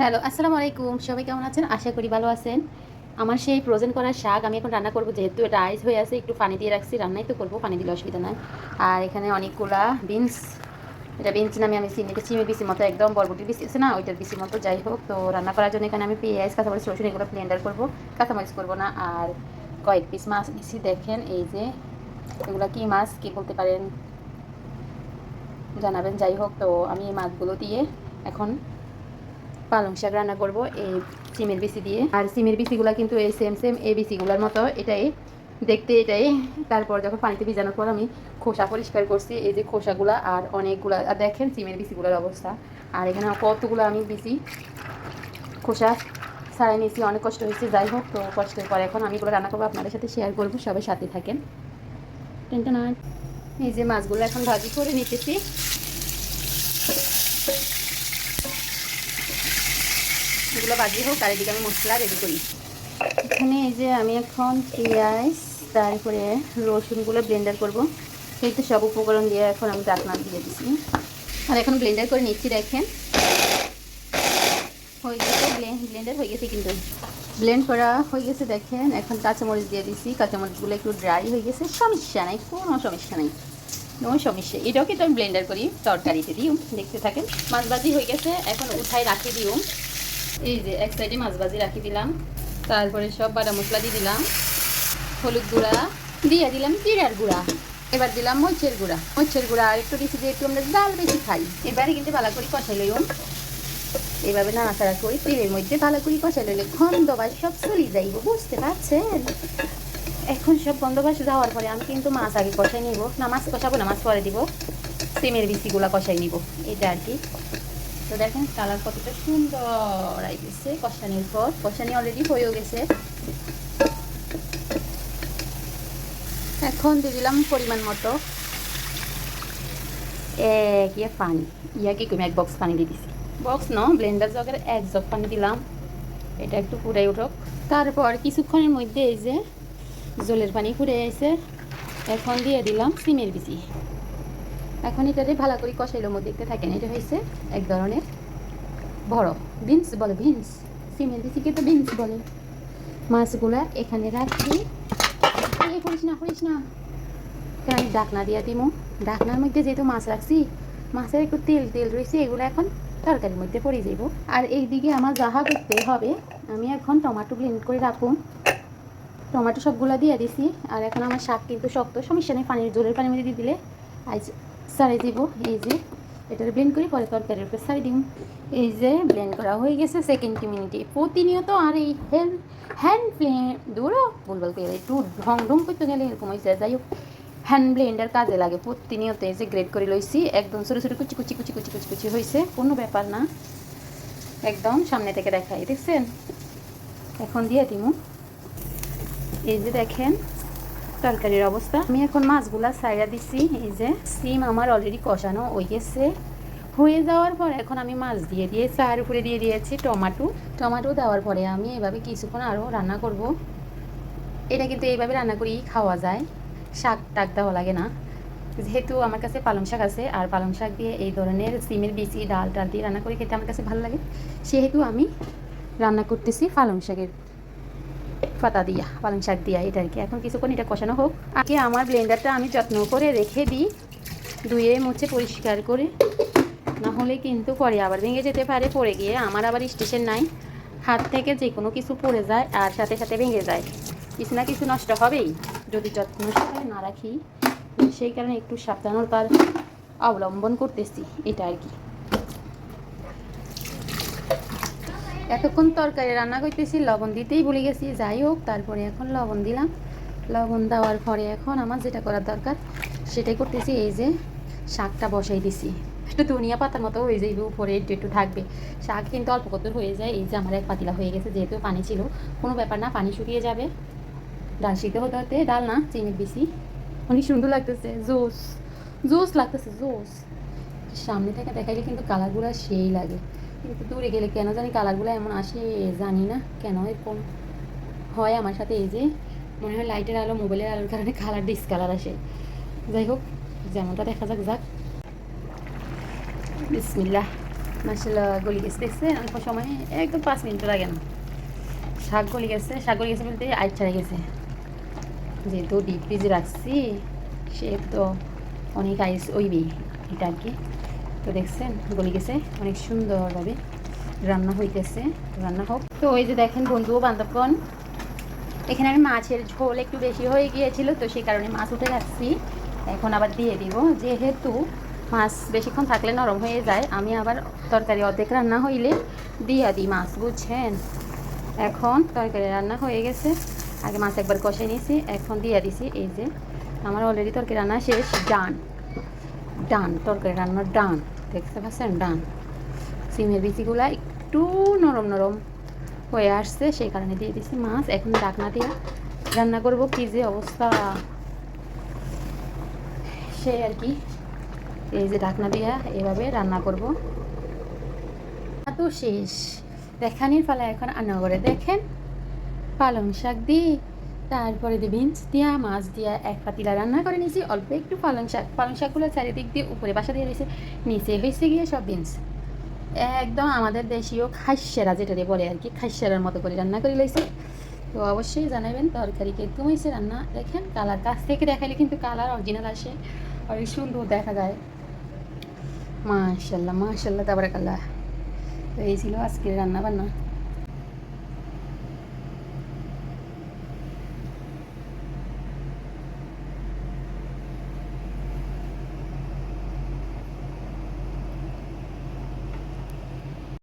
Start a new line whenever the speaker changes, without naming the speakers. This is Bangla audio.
হ্যালো, আসসালামু আলাইকুম। সবাই কেমন আছেন? আশা করি ভালো আছেন। আমার সেই ফ্রোজেন করা শাক আমি এখন রান্না করব। যেহেতু এটা আইস হয়ে আছে, একটু পানি দিয়ে রাখছি, রান্নাই তো করব, পানি দিলে অসুবিধা নাই। আর এখানে অনেকগুলা বিনস এটা বিনস নামে আমি চিনিতে চিমের বিসির মতো, একদম বরবটির বিসি আছে না, ওইটার বিসির মতো, যাই হোক। তো রান্না করার জন্য এখানে আমি পেঁয়াজ, কাঁচামরিচ, রসুন, এগুলো ব্লেন্ডার করব, কাঁচামরিচ করব না। আর কয়েক পিস মাছ নিচ্ছি দেখেন এই যে এগুলো কি মাছ, কি বলতে পারেন? জানাবেন, যাই হোক। তো আমি এই মাছগুলো দিয়ে এখন পালং শাক রান্না করব এই সিমের বিচি দিয়ে। আর সিমের বিচিগুলো কিন্তু এই সেম সেম এই বিচিগুলোর মতো এটাই দেখতে এটাই। তারপর যখন পানিতে ভিজানোর পর আমি খোসা পরিষ্কার করছি, এই যে খোসাগুলা আর অনেকগুলা, আর দেখেন সিমের বিচিগুলোর অবস্থা। আর এখানে কতগুলো আমি বিচি খোসা ছাড়াই নিয়েছি, অনেক কষ্ট হয়েছে। যাই হোক, তো কষ্টের পর এখন আমি এগুলো রান্না করব, আপনাদের সাথে শেয়ার করব, সবাই সাথে থাকেন। টেনটা নয় এই যে মাছগুলো এখন ভাজি করে নিতেছি। এগুলো ভাজি হোক, আর এদিকে আমি মশলা রেডি করি। এখানে এই যে আমি এখন পেঁয়াজ, তারপরে রসুনগুলো ব্লেন্ডার করব। সেই তো সব উপকরণ দিয়ে এখন আমি ডাকনা দিয়ে দিচ্ছি আর এখন ব্লেন্ডার করে নিচ্ছি, দেখেন। হয়ে গেছে ব্লেন্ডার হয়ে গেছে কিন্তু। ব্লেন্ড করা হয়ে গেছে, দেখেন। এখন কাঁচামরিচ দিয়ে দিচ্ছি কাঁচামরিচগুলো একটু ড্রাই হয়ে গেছে। সমস্যা নাই, কোনো সমস্যা নেই। কোনো সমস্যা এটাও কিন্তু আমি ব্লেন্ডার করি, তরকারিতে দিও, দেখতে থাকেন। মাছ ভাজি হয়ে গেছে, এখন উঠাই রাখি দিও। এই যে এক সাইডে মাছ ভাজি রাখি দিলাম। তারপরে সব বাটা মশলা দিয়ে দিলাম। হলুদ গুঁড়া দিয়ে দিলাম জিরার গুঁড়া। এবার দিলাম মরিচের গুঁড়া। মরিচের গুঁড়া আর একটু দিয়ে একটু আমরা ডাল বেশি খাই। এবারে কিন্তু ভালো করে কষাই লইম এভাবে নাড়াচাড়া করি তেলের মধ্যে ভালো করে কষাই লইলে গন্ধ বাস সব চলে যাইব, বুঝতে পারছেন? এখন সব বন্দোবাস যাওয়ার পরে আমি কিন্তু মাছ আগে কষাই নিব। না, মাছ কষাবো না, মাছ পরে দিব। সিমের বিচিগুলা কষাই নিব। এটা আর কি। তো দেখেন কালার কতটা সুন্দর আইতেছে কষানির পর। কষানি অলরেডি হয়েও গেছে। এখন দিয়ে দিলাম পরিমাণ মতো। এক ইয়ে পানি। ইয়া কি কমি এক বক্স পানি দিয়ে দিছি। বক্স ন ব্লেন্ডার জগের এক জগ পানি দিলাম। এটা একটু ফুটাই উঠক। তারপর কিছুক্ষণের মধ্যে এই যে জলের পানি ফুটে এসে এখন দিয়ে দিলাম সিমের বিচি। এখন এটারে ভালো করে কষাইলো মধ্যে। দেখতে থাকেন, এটা হয়েছে এক ধরনের বড়। বিনস বলে বিনস সিমের বিচিকে তো বিনস বলে। মাছগুলা এখানে রাখি এই করিস না করিস না। আমি ডাকনা দিয়ে দিমু। ডাকনার মধ্যে যেহেতু মাছ রাখছি, মাছের একটু তেল তেল রয়েছে, এগুলো এখন তরকারির মধ্যে পড়ে যাইব। আর এইদিকে আমার যাহা করতে হবে, আমি এখন টমাটো ব্লেন্ড করে রাখুন টমাটো সবগুলো দিয়ে দিছি, আর এখন আমার শাক কিন্তু শক্ত। সমস্যা নেই, পানির, জলের পানির মধ্যে দিয়ে দিলে আজ সারে দিব এই যে এটা ব্লেন্ড করি, পরে তরকারির উপরে সারি দিব এই যে ব্লেন্ড করা হয়ে গেছে সেকেন্ড মিনিটে প্রতিনিয়ত আর এই হ্যান্ড হ্যান্ড ব্লেন্ড দূরও বলবল করে একটু ঢং ঢং করতে গেলে এরকম হয়েছে যাই হোক। হ্যান্ড ব্লেন্ডার কাজে লাগে, প্রতিনিয়ত এই যে গ্রেড করে লইছি, একদম ছোটো ছোটো কুচি কুচি কুচি কুচি কুচি কুচি হয়েছে কোনো ব্যাপার না। একদম সামনে থেকে দেখাই, দেখছেন? এখন দিয়ে দিমু। এই যে দেখেন তরকারির অবস্থা। আমি এখন মাছগুলা সাইডা দিছি, এই যে সিম আমার অলরেডি কষানো হয়ে গেছে। হয়ে যাওয়ার পর এখন আমি মাছ দিয়ে দিয়েছি আর উপরে দিয়ে দিয়েছি টমাটো। টমাটো দেওয়ার পরে আমি এভাবে কিছুক্ষণ আরও রান্না করব। এটা কিন্তু এইভাবে রান্না করেই খাওয়া যায়। শাক টাক দেওয়া লাগে না। যেহেতু আমার কাছে পালং শাক আছে, আর পালং শাক দিয়ে এই ধরনের সিমের বিচি, ডাল, টাল দিয়ে রান্না করে খেতে আমার কাছে ভালো লাগে। সেহেতু আমি রান্না করতেছি পালং শাকের। পাতা দিয়া, পালং শাক দিয়া, এটা আর কি। এখন কিছুক্ষণ এটা কষানো হোক। আগে আমার ব্লেন্ডারটা আমি যত্ন করে রেখে দিই, ধুয়ে মুছে পরিষ্কার করে। না হলে কিন্তু পরে আবার ভেঙে যেতে পারে, পড়ে গিয়ে। আমার আবার স্টেশন নাই। হাত থেকে যে কোনো কিছু পড়ে যায় আর সাথে সাথে ভেঙে যায়। কিছু না কিছু নষ্ট হবেই। যদি যত্ন সহকারে না রাখি, সেই কারণে একটু সাবধানতার অবলম্বন করতেছি, এটা আর কি। এতক্ষণ তরকারি রান্না করতেছি, লবণ দিতেই ভুলে গেছি। যাই হোক, তারপরে এখন লবণ দিলাম। লবণ দেওয়ার পরে এখন আমার যেটা করার দরকার, সেটাই করতেছি, এই যে শাকটা বসাই দিছি। একটু ধনিয়া পাতার মতো হয়ে যাইবে, উপরে একটু একটু থাকবে। শাক কিন্তু অল্প কত হয়ে যায়, এই যে আমার এক পাতিলা হয়ে গেছে, যেহেতু পানি ছিল, কোনো ব্যাপার না, পানি শুকিয়ে যাবে। ডাল সিদ্ধ হতে হতে ডাল না, চিনি বেশি অনেক সুন্দর লাগতেছে, জোস। জোস লাগতেছে, জোস। সামনে থেকে দেখাইলে কিন্তু কালারগুলো সেই লাগে। কিন্তু দূরে গেলে কেন জানি কালারগুলো এমন আসে, জানি না কেন এরকম হয় আমার সাথে এই যে, মনে হয় লাইটের আলো মোবাইলের আলোর কারণে কালার ডিসকালার আসে। যাই হোক, যেমনটা দেখা যাক যাক। বিসমিল্লাহ। মাসাল্লাহ গলি গেছে দেখছেন অল্প সময়, একদম পাঁচ মিনিট লাগে না। শাক গলি গেছে, শাক গলি গেছে বলতে আইট ছাড়া গেছে। যেহেতু ডিপ ফ্রিজে রাখছি, সে তো অনেক আইস ওইবি এটা আর কি তো দেখছেন, গলি গেছে। অনেক সুন্দরভাবে রান্না হইতেছে, রান্না হোক। তো ওই যে দেখেন বন্ধু বান্ধবগণ এখানে আমি মাছের ঝোল একটু বেশি হয়ে গিয়েছিল, তো সেই কারণে মাছ উঠে রাখছি এখন আবার দিয়ে দিব। যেহেতু মাছ বেশিক্ষণ থাকলে নরম হয়ে যায়, আমি আবার তরকারি অর্ধেক রান্না হইলে দিয়ে দিই মাছ, বুঝছেন? এখন তরকারি রান্না হয়ে গেছে। আগে মাছ একবার কষে নিয়েছি, এখন দিয়ে দিছি। এই যে আমার অলরেডি তরকারি রান্না শেষ, ডান। ডান, তরকারি রান্নার ডান। দেখতে পাচ্ছেন ডান সিমের বিচিগুলা একটু নরম নরম হয়ে আসছে সেই কারণে দিয়ে দিছি মাছ এখন ডাকনা দিয়ে রান্না করব কি যে অবস্থা সে আর কি এই যে ঢাকনা দিয়া এভাবে রান্না করব তো শেষ দেখানির ফলে এখন রান্না করে দেখেন পালং শাক দিয়ে তারপরে দিয়ে বিনস দিয়া, মাছ দিয়া এক পাতিলা রান্না করে নিয়েছি, অল্প একটু পালং শাক। পালং শাকগুলো চারিদিক দিয়ে উপরে বাসা দিয়ে রয়েছে, নিচে হয়েছে গিয়ে সব বিনস। একদম আমাদের দেশীয় খাইসেরা যেটা দিয়ে বলে আর কি খাইসেরার মতো করে রান্না করে লইছে। তো অবশ্যই জানাবেন তরকারি কীরকম হয়েছে রান্না, দেখেন কালার। কাছ থেকে দেখালে কিন্তু কালার অরিজিনাল আসে, অনেক সুন্দর দেখা যায়। মাশাল্লাহ মাশাল্লাহ তারপরে কাল্লা তো এই ছিল আজকের রান্না বান্না